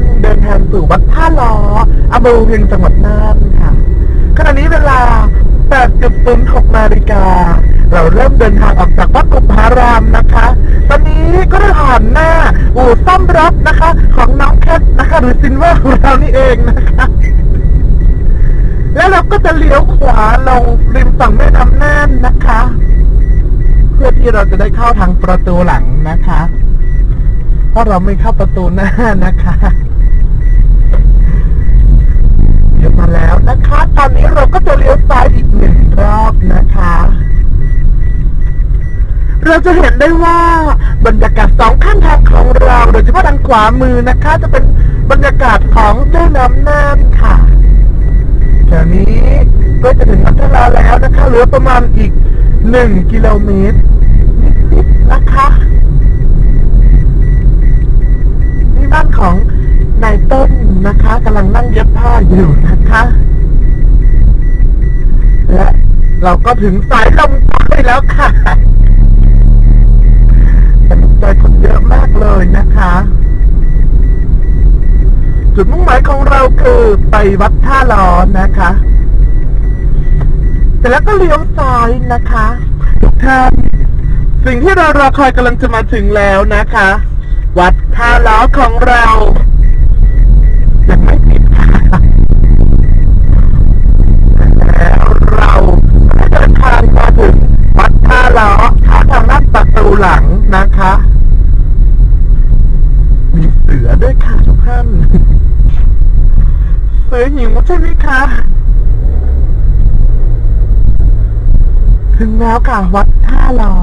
านเดินทางสู่วัดท่าล้ออำเภอเวียงจังหวัดน่านค่ะขณะนี้เวลา8.06นาฬิกา เราเริ่มเดินทางออกจากวัดกุพารามนะคะ ตอนนี้ก็ได้ผ่านหน้าอู่ซ่อมรถนะคะ ของน้องแคทนะคะ หรือซินเวอร์ของเรานี่เองนะคะ แล้วเราก็จะเลี้ยวขวาลงริมฝั่งแม่น้ำน่านนะคะ เพื่อที่เราจะได้เข้าทางประตูหลังนะคะ เพราะเราไม่เข้าประตูหน้านะคะเดี๋ยวมาแล้วนะคะ ตอนนี้เราก็จะเลี้ยวซ้ายอีกหนึ่งรอบนะคะ เราจะเห็นได้ว่าบรรยากาศสองข้างทางของเราโดยเฉพาะทางขวามือนะคะ จะเป็นบรรยากาศของแม่น้ำน่านค่ะแถวนี้ก็จะถึงอันตาแล้วนะคะเหลือประมาณอีกหนึ่งกิโลเมตรนิดๆนะคะนี่บ้านของนายต้นนะคะกำลังนั่งเย็บผ้าอยู่นะคะ เราก็ถึงสายลมใต้แล้วค่ะแต่ใจคนเยอะมากเลยนะคะ จุดมุ่งหมายของเราคือไปวัดท่าล้อนะคะเสร็จแล้วก็เลี้ยวซ้ายนะคะทุกท่านสิ่งที่เรารอคอยกำลังจะมาถึงแล้วนะคะ วัดท่าล้อของเรา นะคะ มีเสือด้วยค่ะทุกท่าน เสือหิวใช่ไหมคะ ถึงแล้วค่ะวัดท่าล้อ